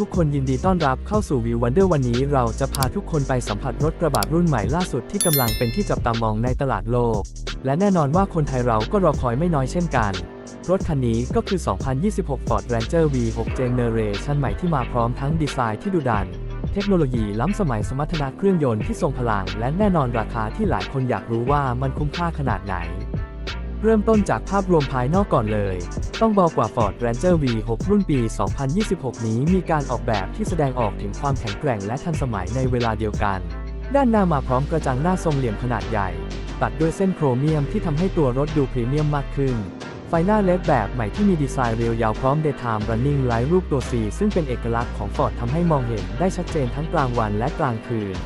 ทุกคนยินดีต้อนรับเข้าสู่ View Wonder วันนี้เราจะพาทุกคนไปสัมผัสรถกระบะรุ่นใหม่ล่าสุดที่กำลังเป็นที่จับตามองในตลาดโลก และแน่นอนว่าคนไทยเราก็รอคอยไม่น้อยเช่นกัน รถคันนี้ก็คือ 2026 Ford Ranger V6 Generation ใหม่ที่มาพร้อมทั้งดีไซน์ที่ดุดัน เทคโนโลยีล้ำสมัยสมรรถนะเครื่องยนต์ที่ทรงพลัง และแน่นอนราคาที่หลายคนอยากรู้ว่ามันคุ้มค่าขนาดไหน เริ่มต้นจากภาพรวมภายนอกก่อนเลย ต้องบอกว่า Ford Ranger V6 รุ่นปี 2026 นี้มีการออกแบบที่แสดงออกถึงความแข็งแกร่งและทันสมัยในเวลาเดียวกัน ด้านหน้ามาพร้อมกระจังหน้าทรงเหลี่ยมขนาดใหญ่ ตัดด้วยเส้นโครเมียมที่ทำให้ตัวรถดูพรีเมียมมากขึ้น ไฟหน้าเลดแบบใหม่ที่มีดีไซน์เรียวยาวพร้อม Daytime Running Light รูปตัว C ซึ่งเป็นเอกลักษณ์ของ Ford ทำให้มองเห็นได้ชัดเจนทั้งกลางวันและกลางคืน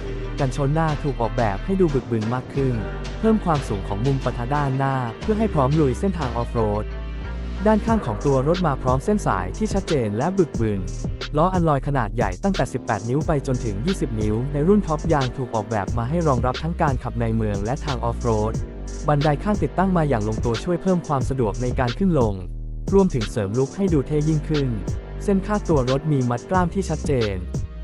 กันชนหน้าถูกออกแบบให้ดูบึกบึนมากขึ้น เพิ่มความสูงของมุมปะทะด้านหน้า เพื่อให้พร้อมลุยเส้นทางออฟโรด ด้านข้างของตัวรถมาพร้อมเส้นสายที่ชัดเจนและบึกบึน ล้ออันลอยขนาดใหญ่ตั้งแต่ 18 นิ้วไปจนถึง 20 นิ้ว ในรุ่นท็อปยางถูกออกแบบมาให้รองรับทั้งการขับในเมืองและทางออฟโรด บันไดข้างติดตั้งมาอย่างลงตัวช่วยเพิ่มความสะดวกในการขึ้นลง รวมถึงเสริมลุคให้ดูเท่ยิ่งขึ้น เส้นคาตัวรถมีมัดกล้ามที่ชัดเจน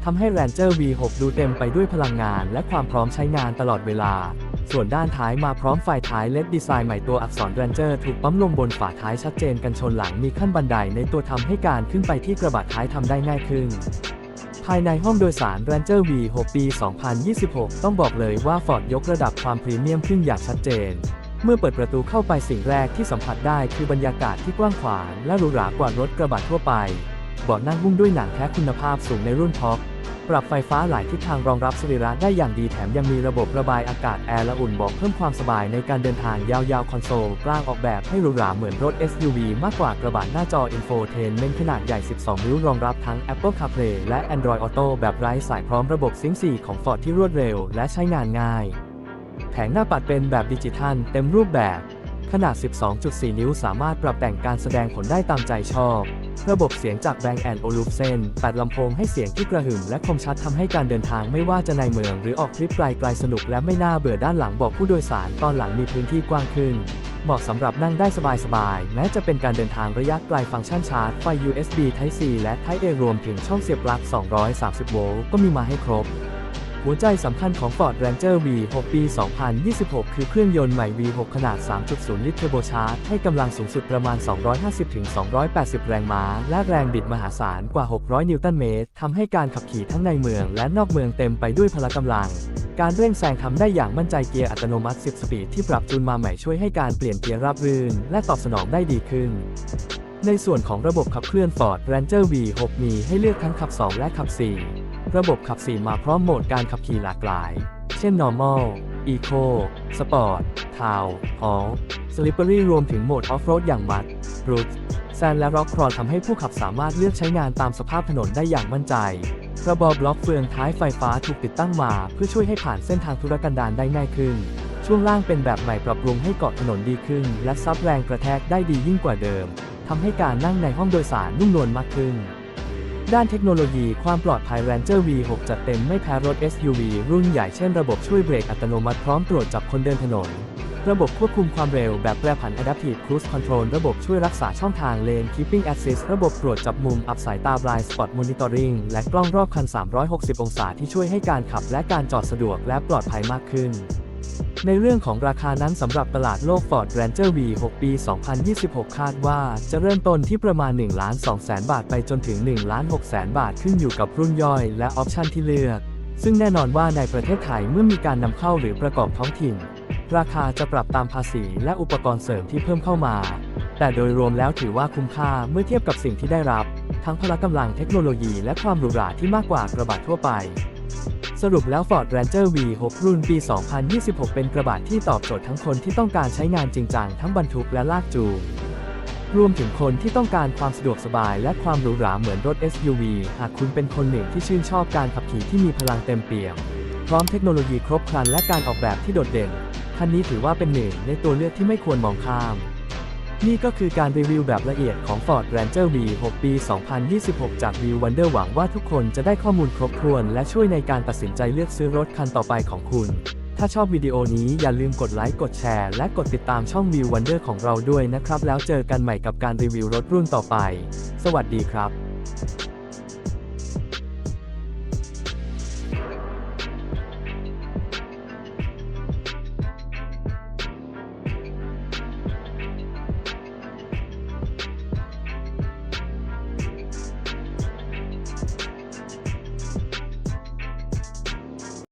ทำให้ Ranger V6 ดูเต็มไปด้วยพลังงานและความพร้อมใช้งานตลอดเวลา ส่วนด้านท้ายมาพร้อมไฟท้ายเล็ดดีไซน์ใหม่ตัวอักษร Ranger ถูกปั๊มลงบนฝาท้ายชัดเจนกันชนหลังมีขั้นบันไดในตัวทำให้การขึ้นไปที่กระบะท้ายทำได้ง่ายขึ้นภายในห้องโดยสาร Ranger V6 ปี 2026 ต้องบอกเลยว่า Ford ยกระดับความพรีเมียมขึ้นอย่างชัดเจน เมื่อเปิดประตูเข้าไปสิ่งแรกที่สัมผัสได้คือบรรยากาศที่กว้างขวางและหรูหรากว่ารถกระบะทั่วไป เบาะนั่งหุ้มด้วยหนังแท้คุณภาพสูงในรุ่นท็อป ปรับไฟฟ้าหลายทิศทางรองรับสรีระได้อย่างดีแถมยังมีระบบระบายอากาศแอร์และอุ่นบาะเพิ่มความสบายในการเดินทางยาวๆ คอนโซลกลางออกแบบให้หรูหราเหมือนรถ SUV มากกว่ากระบะหน้าจอ Infotainment ขนาดใหญ่ 12 นิ้วรองรับทั้ง Apple CarPlay และ Android Auto แบบไร้สายพร้อมระบบซิงค์4ของ Ford ที่รวดเร็วและใช้งานง่าย แผงหน้าปัดเป็นแบบดิจิทัลเต็มรูปแบบ ขนาด 12.4 นิ้วสามารถปรับแต่งการแสดงผลได้ตามใจชอบ ระบบเสียงจาก Bang Olufsen 8ลำโพงให้เสียงที่กระหึ่มและคมชัดทำให้การเดินทางไม่ว่าจะในเมืองหรือออกทริปไกลๆสนุกและไม่น่าเบื่อด้านหลังบอกผู้โดยสารตอนหลังมีพื้นที่กว้างขึ้นเหมาะสำหรับนั่งได้สบายๆ แม้จะเป็นการเดินทางระยะไกลฟังก์ชันชาร์จไฟ USB Type C และ Type A รวมถึงช่องเสียบปลั๊ก 230 โวลต์ ก็มีมาให้ครบ หัวใจสำคัญของ Ford Ranger V6 ปี 2026 คือเครื่องยนต์ใหม่ V6 ขนาด 3.0 ลิตรเทอร์โบชาร์จให้กำลังสูงสุดประมาณ 250-280 แรงม้า และแรงบิดมหาศาลกว่า 600 นิวตันเมตร ทำให้การขับขี่ทั้งในเมืองและนอกเมืองเต็มไปด้วยพละกำลัง การเร่งแซงทำได้อย่างมั่นใจเกียร์อัตโนมัติ 10 สปีดที่ปรับจูนมาใหม่ช่วยให้การเปลี่ยนเกียร์ราบรื่น และตอบสนองได้ดีขึ้นในส่วนของระบบขับเคลื่อน Ford Ranger V6 มีให้เลือกทั้งขับ 2 และขับ 4 ระบบขับ4มาพร้อมโหมดการขับขี่หลากหลาย เช่น Normal Eco Sport Town All Slippery รวมถึงโหมด Off-road อย่าง Mud Root Sand และ Rock Crawl ทำให้ผู้ขับสามารถเลือกใช้งานตามสภาพถนนได้อย่างมั่นใจระบบล็อกเฟืองท้ายไฟฟ้าถูกติดตั้งมา เพื่อช่วยให้ผ่านเส้นทางธุรกันดารได้ง่ายขึ้น ช่วงล่างเป็นแบบใหม่ปรับปรุงให้เกาะถนนดีขึ้น และซับแรงกระแทกได้ดียิ่งกว่าเดิมทำให้การนั่งในห้องโดยสารนุ่มนวลมากขึ้น ด้านเทคโนโลยีความปลอดภัย Ranger V6 จัดเต็มไม่แพ้รถ SUV รุ่นใหญ่เช่นระบบช่วยเบรกอัตโนมัติพร้อมตรวจจับคนเดินถนน ระบบควบคุมความเร็วแบบแปรผัน Adaptive Cruise Control ระบบช่วยรักษาช่องทาง Lane Keeping Assist ระบบตรวจจับมุมอับสายตา Blind Spot Monitoring และกล้องรอบคัน 360 องศาที่ช่วยให้การขับและการจอดสะดวกและปลอดภัยมากขึ้น ในเรื่องของราคานั้นสำหรับตลาดโลก Ford Ranger V6 ปี 2026 คาดว่าจะเริ่มต้นที่ประมาณ1 2 0 0 0 0บาทไปจนถึง1 6 0 0 0 0บาทขึ้นอยู่กับรุ่นย่อยและออปชันที่เลือก ซึ่งแน่นอนว่าในประเทศไทยเมื่อมีการนำเข้าหรือประกอบท้องถิ่น ราคาจะปรับตามภาษีและอุปกรณ์เสริมที่เพิ่มเข้ามา แต่โดยรวมแล้วถือว่าคุ้มค่าเมื่อเทียบกับสิ่งที่ได้รับ ทั้งพละกำลังเทคโนโลยีและความหรูหราที่มากกว่ากระบะทั่วไป สรุปแล้ว Ford Ranger V6 รุ่นปี 2026 เป็นกระบะที่ตอบโจทย์ทั้งคนที่ต้องการใช้งานจริงจังทั้งบรรทุกและลากจูง รวมถึงคนที่ต้องการความสะดวกสบายและความหรูหราเหมือนรถ SUV หากคุณเป็นคนหนึ่งที่ชื่นชอบการขับขี่ที่มีพลังเต็มเปี่ยม พร้อมเทคโนโลยีครบครันและการออกแบบที่โดดเด่น คันนี้ถือว่าเป็นหนึ่งในตัวเลือกที่ไม่ควรมองข้าม นี่ก็คือการรีวิวแบบละเอียดของ Ford Ranger V6 ปี 2026 จาก View Wonder หวังว่าทุกคนจะได้ข้อมูลครบถ้วน และช่วยในการตัดสินใจเลือกซื้อรถคันต่อไปของคุณ ถ้าชอบวิดีโอนี้อย่าลืมกดไลค์กดแชร์ และกดติดตามช่อง View Wonder ของเราด้วยนะครับ แล้วเจอกันใหม่กับการรีวิวรถรุ่นต่อไป สวัสดีครับ